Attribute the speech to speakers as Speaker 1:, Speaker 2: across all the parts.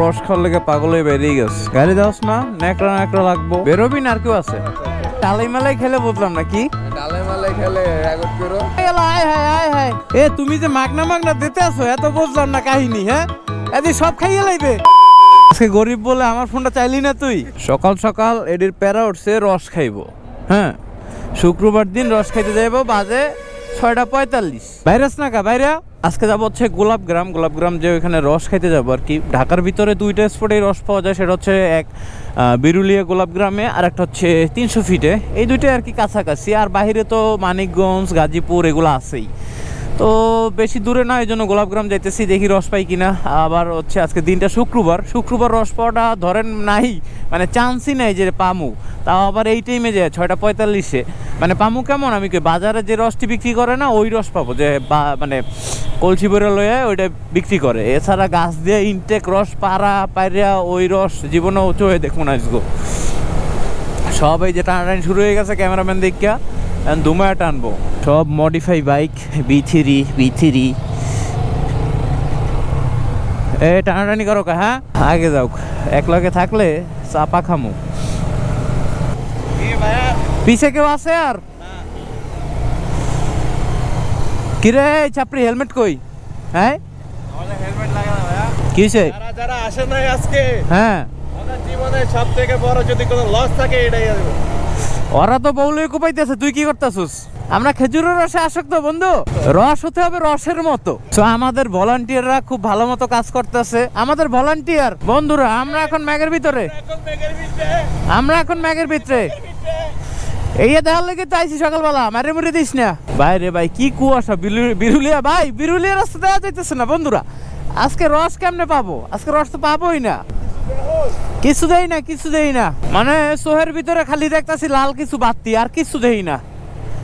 Speaker 1: রস খাওয়ার লেগে পাগল হয়ে বেরিয়ে গেছে। গাড়ি দাওস না ন্যাকড়া ন্যাকড়া লাগবো। বেরোবি না আর কেউ আছে? টালাই মালাই খেলে বুঝলাম না কি এ তুমি যে মাগনা মাগনা দিতে আসো এত বুঝলাম না কাহিনী হ্যাঁ? এদি সব খাইয়ে লাইবে। আজকে গরিব বলে আমার ফোনটা চাইলি না তুই? সকাল সকাল এডির প্যারা উঠছে রস খাইবো হ্যাঁ? শুক্রবার দিন রস খাইতে যাইবো বাজে ছয়টা পঁয়তাল্লিশ। ভাইরাস না কা ভাইরা? আজকে যাব হচ্ছে গোলাপগ্রাম গোলাপগ্রাম যে ওইখানে রস খাইতে যাব আর কি। ঢাকার ভিতরে দুইটা স্পটে রস পাওয়া যায় সেটা হচ্ছে এক বিরুলিয়া গোলাপগ্রামে আর একটা হচ্ছে তিনশো ফিটে এই দুইটাই আর কি কাছাকাছি আর বাইরে তো মানিকগঞ্জ গাজীপুর এগুলো আছেই। তো বেশি দূরে না এই জন্য গোলাপগ্রাম যাইতেছি, দেখি রস পাই কিনা। আবার হচ্ছে আজকে দিনটা শুক্রবার। শুক্রবার রস পাওয়াটা ধরেন নাই মানে চান্সই নাই যে পামু। তাও আবার এই টাইমে যায় ছয়টা পঁয়তাল্লিশে। মানে পামু কেমন? আমি কই, বাজারে যে রসটি বিক্রি করে না, ওই রস পাবো যে মানে কলসি ভরে লয়ে ওইটা বিক্রি করে। এছাড়া গাছ দিয়ে ইনটেক রস, পাড়া, পাইরা ওই রস জীবনে উঁচু হয়ে দেখুন আসব সব এই যে টানাটানি শুরু হয়ে গেছে ক্যামেরাম্যান দেখিয়া। দুমায়া টানবো সব modify bike B three B three এ টানাটানি করো কা হ্যাঁ? আগে যাও এক লগে থাকলে চাপা খামু। পিছে কেউ আছে আর? কিরে চাপড়ি হেলমেট কই? হ্যাঁ? কিসে
Speaker 2: যারা যারা আসে নাই আজকে
Speaker 1: হ্যাঁ।
Speaker 2: জীবনে সব থেকে বড় যদি কোনো লস থাকে এটাই আসবে
Speaker 1: ওরা তো বউলই কোপাইতেছে, তুই কি করতেছিস? আমরা খেজুরের রসে আসক্ত বন্ধু। রস হতে হবে রসের মতো। তো আমাদের ভলান্টিয়াররা খুব ভালো মতো কাজ করতেছে। আমাদের ভলান্টিয়ার, বন্ধুরা, আমরা এখন ম্যাগের ভিতরে। আমরা এখন ম্যাগের ভিতরে। এই দেখার লেগে তো আইসি সকালবেলা, মারে মুড়ে দিস না। ভাই রে ভাই, কি কুয়াশা বিরুলিয়া, ভাই, বিরুলিয়া রাস্তা দেওয়া যাইতেছে না, বন্ধুরা। আজকে রস কেমনে পাবো? আজকে রস তো পাবোই না। কিছু দেই না, কিছু দেই না। মানে সোহের ভিতরে খালি দেখতাছি লাল কিছু বাতি, আর কিছু দেই না।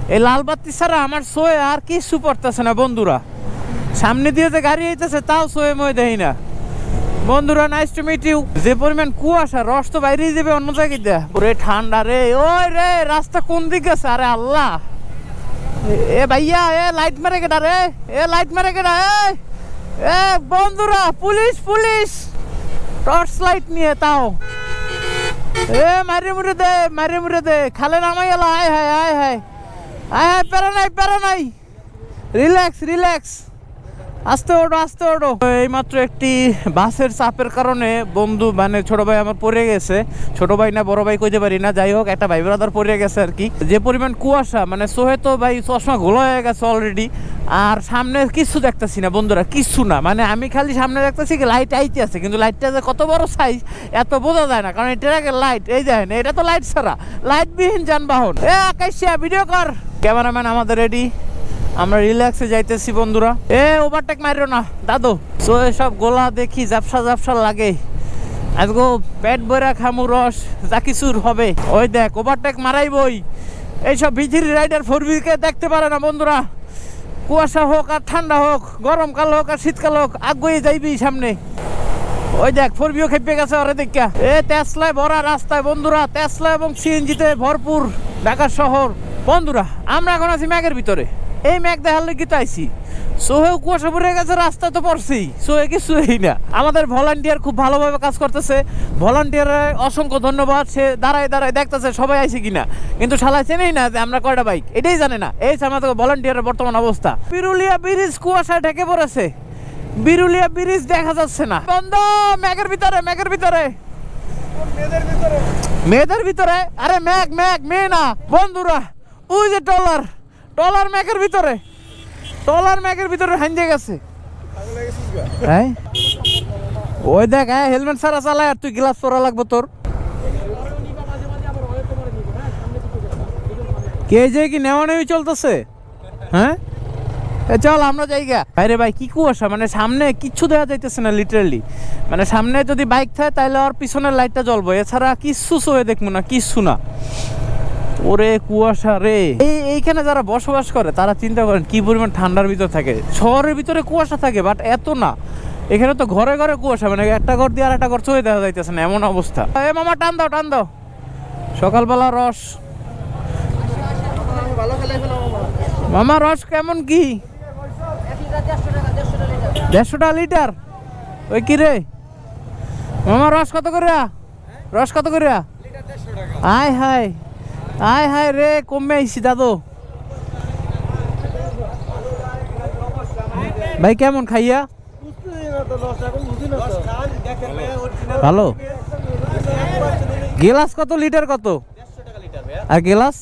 Speaker 1: এই লাল বাতি ছাড়া আমার সোয়ে আর কিছু পড়তেছে না, বন্ধুরা। সামনে দিয়ে যে গাড়ি আইতেছে, তাও সোয়ে মই দেই না। বন্ধুরা নাইস টু মিট ইউ যে পরিমাণ কুয়াশা, রস তো বাইরেই যাবে অন্য জায়গায় দেয়া। পুরে ঠান্ডা রে, ওই রে, রাস্তা কোন দিকে আছে? আরে আল্লাহ। এ- ভাইয়া, এ লাইট মারে কেডা রে? এ লাইট মারে এ এ বন্ধুরা, পুলিশ পুলিশ। টর্চ লাইট নিয়ে তাও। এ, মারি মুড়ে দে, মারি মুড়ে দে। খালে নামাই এলা, আয় হায় আয় হায়। আয় হায় প্যারা নাই প্যারা নাই। রিল্যাক্স রিল্যাক্স আস্তে ওঠো আস্তে ওঠো। এইমাত্র একটি বাসের চাপের কারণে বন্ধু মানে ছোট ভাই আমার পড়ে গেছে। ছোট ভাই না, বড় ভাই কইতে পারি না। যাই হোক, একটা ভাই ব্রাদার পড়ে গেছে আর কি। যে পরিমাণ কুয়াশা মানে সোহে তো ভাই চশমা ঘোলা হয়ে গেছে অলরেডি আর সামনে কিছু দেখতেছি না, বন্ধুরা, কিছু না। মানে আমি খালি সামনে দেখতেছি লাইট আইতে আছে, কিন্তু লাইটটা যে কত বড় সাইজ এত বোঝা যায় না। কারণ এটা লাইট এই দেখেন, এটা তো লাইট ছাড়া। লাইট বিহীন যানবাহন। এ, আকাশিয়া ভিডিও কর। ক্যামেরাম্যান আমাদের রেডি আমরা রিল্যাক্সে যাইতেছি, বন্ধুরা। এ ওভারটেক মারিও না, দাদু। তো সব গোলা দেখি জাপসা জাপসা লাগে। আজগো পেট বইরা খামু রস, যা কিছুর হবে। ওই দেখ ওভারটেক মারাই বই এইসব ভিজিরি রাইডার ফোর কে দেখতে পারে না, বন্ধুরা। কুয়াশা হোক আর ঠান্ডা হোক, গরমকাল হোক আর শীতকাল হোক, আগুয়ে যাইবি সামনে। ওই দেখ, ফোরবিও খেপে গেছে ওরে দেখা এ তেসলায় ভরা রাস্তায় বন্ধুরা, তেসলা এবং সিএনজিতে ভরপুর ঢাকা শহর। বন্ধুরা, আমরা এখন আছি ম্যাগের ভিতরে। এই ম্যাগ দেখার লেগে তো আইছি সোহেও কুয়াশা পড়ে গেছে রাস্তা তো পড়ছেই, সোহে কিছুই না। আমাদের ভলান্টিয়ার খুব ভালোভাবে কাজ করতেছে। ভলান্টিয়ারের অসংখ্য ধন্যবাদ, সে দাঁড়ায় দাঁড়ায় দেখতেছে সবাই আইছে কিনা। কিন্তু শালা চেনেই না যে আমরা কয়টা বাইক, এটাই জানে না। এই আমাদের ভলান্টিয়ারের বর্তমান অবস্থা। পিরুলিয়া ব্রিজ কুয়াশায় ঢেকে পড়েছে। বিরুলিয়া ব্রিজ দেখা যাচ্ছে না। বন্ধ! ম্যাগের ভিতরে ম্যাগের ভিতরে। মেয়েদের ভিতরে। আরে ম্যাগ ম্যাগ মেয়ে না। বন্ধুরা, ওই যে টলার টলার ম্যাগের ভিতরে। টলার ম্যাগের ভিতরে হাঞ্জে গেছে। ওই দেখ হ্যাঁ হেলমেট ছাড়া চালায় আর তুই গ্লাস পরা লাগবো তোর। কে যে কি নেওয়া নেওয়া চলতেছে? হ্যাঁ? চল, আমরা জায়গা বাইরে ভাই, কি কুয়াশা? মানে সামনে কিচ্ছু দেওয়া যাইতেছে না লিটারালি মানে সামনে যদি বাইক থাকে তাহলে আর পিছনের লাইটটা জ্বলবো। এছাড়া কিচ্ছু সয়ে দেখব না, কিচ্ছু না। ওরে কুয়াশা রে। এই এইখানে যারা বসবাস করে, তারা চিন্তা করেন কি পরিমাণ ঠান্ডার ভিতর থাকে। শহরের ভিতরে কুয়াশা থাকে বাট এত না। এখানে তো ঘরে ঘরে কুয়াশা মানে একটা ঘর দিয়ে আর একটা ঘর চলে দেখা যাইতেছে না, এমন অবস্থা। এ মামা, টান দাও টান দাও। সকালবেলা রস।
Speaker 2: মামা।
Speaker 1: রস কেমন কি? দেড়শো টাকা লিটার। ওই কি রে? মামা, রস কত করে রস কত করে আয়, হায়। আয় হায় রে, কমে আইছি দাদু। ভাই, কেমন খাইয়া? ভালো? গেলাস কত, লিটার কত? আর গেলাস?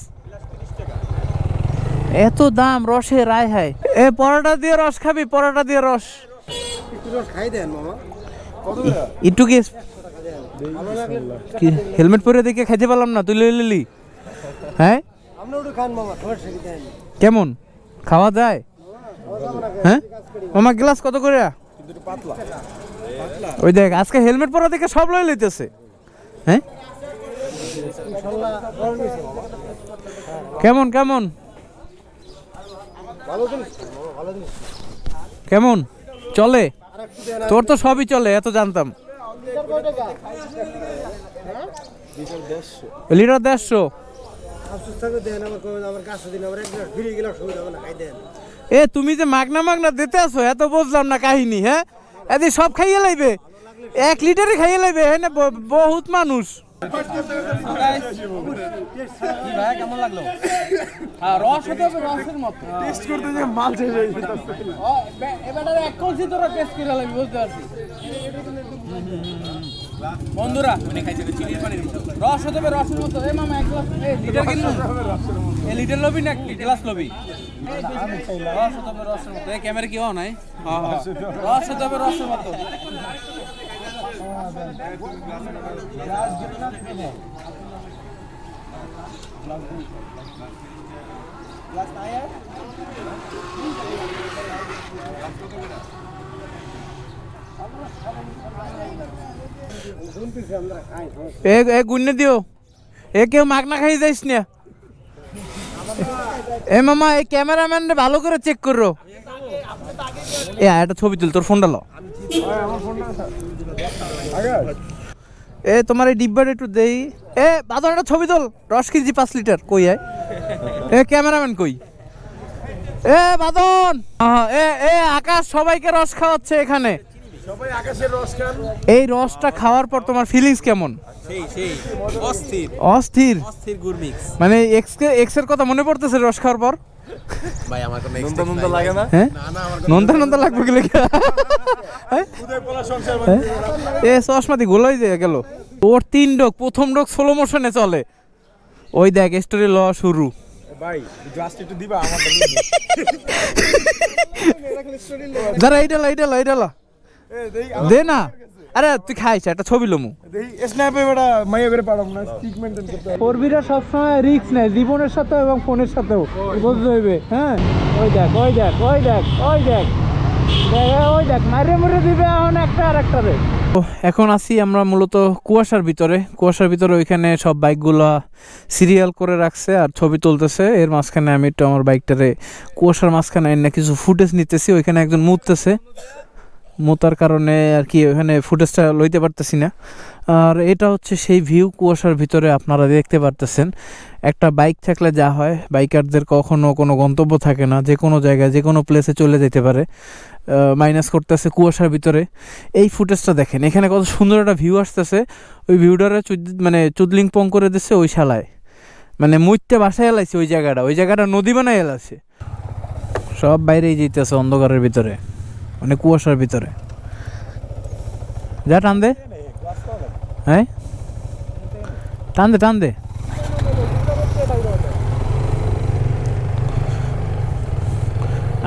Speaker 1: এত দাম রসে রায় হায়। এ, পরোটা দিয়ে রস খাবি, পরোটা দিয়ে রস। একটু কি হেলমেট পরে দেখে খাইতে পারলাম না, তুই লিলি হ্যাঁ? কেমন? খাওয়া যায়? হ্যাঁ? আমার গ্লাস কত করে? ওই দেখ আজকে হেলমেট পরা দেখে সব লয় লইতেছে। হ্যাঁ? কেমন কেমন? কেমন? চলে? তোর তো সবই চলে এত জানতাম। লিটার দেড়শো। এ তুমি যে মাগনা মাগনা দিতে আসো এত বুঝলাম না কাহিনী হ্যাঁ? এদি সব খাইয়ে লাইবে। এক লিটারই খাইয়ে লাইবে হ্যাঁ বহুত মানুষ। কেমন লাগল? রস হতে হবে রসের মতো।
Speaker 2: টেস্ট করতে যে মাল শেষ হয়ে যেত
Speaker 1: এক কলসি তোরা টেস্ট করে লাগবে বুঝতে পারছি। বন্ধুরা, রস হতে হবে, রসের মতো। এ মামা, এক গ্লাস। এ লিটার কিনবো এ লিটার লবি না গ্লাস লবি রস হতে হবে, রসের মতো। এ, ক্যামেরা কি নাই রস হতে হবে, রসের মতো।
Speaker 3: খাই
Speaker 1: এ এ গুন্নে দিও। এ কেউ মাগনা খাই যাইস না। এ মামা, এই ক্যামেরাম্যান ভালো করে চেক করো। এ একটা ছবি তুল, তোর ফোনটা লো। এ, তোমার এই ডিব্বাটা একটু দেই। এ, বাদর, একটা ছবি তোল। রস কেজি পাঁচ লিটার। কই, আয়। এ, ক্যামেরাম্যান কই? এ বাদন এ এ, আকাশ সবাইকে রস খাওয়াচ্ছে এখানে। এই রসটা খাওয়ার পর তোমার ফিলিংস কেমন?
Speaker 4: সেই সেই। অস্থির।
Speaker 1: অস্থির?
Speaker 4: অস্থির গুরমিক্স
Speaker 1: মানে এক্স এক্সের কথা মনে পড়তেছে রস খাওয়ার পর?
Speaker 4: ভাই আমার কোনো
Speaker 2: নন্দ নন্দ লাগে না?
Speaker 1: হ্যাঁ?
Speaker 4: না না আমার
Speaker 1: নন্দা নন্দা লাগবে গেলে
Speaker 2: উদয় পলা সংসার
Speaker 1: এ চশমাতি গোলাই দিয়ে গেল। ওর তিন ডোক প্রথম ডোক স্লো মোশনে চলে। ওই দেখ স্টোরি ল শুরু।
Speaker 2: ভাই গ্লাসটা একটু দিবা আমার
Speaker 1: যারা এইটা লা এইটা লা লা। দে না। আরে তুই খাইছ একটা ছবি লমু।
Speaker 2: দেখি স্ন্যাপে বেটা মাইয়া করে পারম না স্টিক মেইনটেইন করতে হবে।
Speaker 1: ফোরবিরা সবসময় রিস্ক নেয় জীবনের সাথেও এবং ফোনের সাথেও। বুঝতে হইবে হ্যাঁ? ওই দেখ ওই দেখ ওই দেখ ওই দেখ। দেখ, ওই দেখ মারে মরে দিবে এখন একটা আর একটা রে। এখন আসি আমরা মূলত কুয়াশার ভিতরে। কুয়াশার ভিতরে ওইখানে সব বাইকগুলো সিরিয়াল করে রাখছে আর ছবি তুলতেছে। এর মাঝখানে আমি একটু আমার বাইকটারে কুয়াশার মাঝখানে কিছু ফুটেজ নিতেছি। ওইখানে একজন মুততেছে। মোতার কারণে আর কি ওখানে ফুটেজটা লইতে পারতেছি না। আর এটা হচ্ছে সেই ভিউ কুয়াশার ভিতরে আপনারা দেখতে পারতেছেন। একটা বাইক থাকলে যা হয়, বাইকারদের কখনো কোনো গন্তব্য থাকে না, যে কোনো জায়গায়, যে কোনো প্লেসে চলে যেতে পারে। মাইনাস করতেছে কুয়াশার ভিতরে। এই ফুটেজটা দেখেন, এখানে কত সুন্দর একটা ভিউ আসতেছে। ওই ভিউটারে মানে চুদলিং পং করে দিচ্ছে ওই শালায়। মানে মুইতে বাসায় এলাইছে ওই জায়গাটা ওই জায়গাটা নদী বানায় এলাছে সব বাইরেই যেতেছে অন্ধকারের ভিতরে। মানে কুয়াশার ভিতরে। যা টান দে। হ্যাঁ? টান দে টান দে।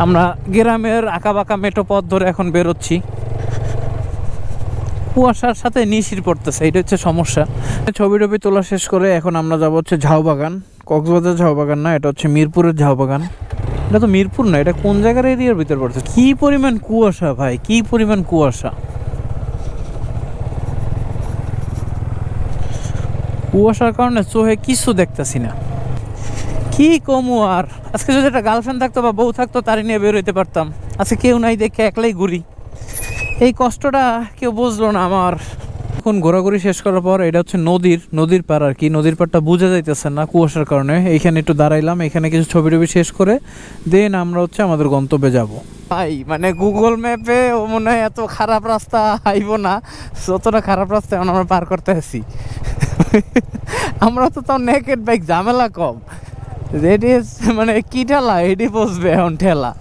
Speaker 1: আমরা গ্রামের আঁকা বাঁকা মেটো পথ ধরে এখন বেরোচ্ছি। কুয়াশার সাথে নিশির পড়তেছে, এটা হচ্ছে সমস্যা। ছবি টবি তোলা শেষ করে এখন আমরা যাব হচ্ছে ঝাউবাগান, কক্সবাজার ঝাউবাগান না, এটা হচ্ছে মিরপুরের ঝাউবাগান। এটা তো মিরপুর না, এটা কোন জায়গার এরিয়ার ভিতর পড়ছে? কি পরিমাণ কুয়াশা ভাই, কি পরিমাণ কুয়াশা? কুয়াশার কারণে চোখে কিছু দেখতেছি না। কি কমু আর? আজকে যদি একটা গার্লফ্রেন্ড থাকতো বা বউ থাকতো তারই নিয়ে বের হইতে পারতাম। আজকে কেউ নাই দেখে একলাই ঘুরি। এই কষ্টটা কেউ বুঝলো না আমার। অনেকক্ষণ ঘোরাঘুরি শেষ করার পর এটা হচ্ছে নদীর নদীর পার আর কি। নদীর পাড়টা বোঝা যাইতেছে না কুয়াশার কারণে। এইখানে একটু দাঁড়াইলাম, এখানে কিছু ছবি টবি শেষ করে, দেন আমরা হচ্ছে আমাদের গন্তব্যে যাব। ভাই মানে গুগল ম্যাপে ও মনে হয় এত খারাপ রাস্তা আইব না, যতটা খারাপ রাস্তা এখন আমরা পার করতে আসি আমরা তো তাও নেকেট বাইক ঝামেলা কম। এটি মানে কি ঠেলা? এটি বসবে এখন ঠেলা।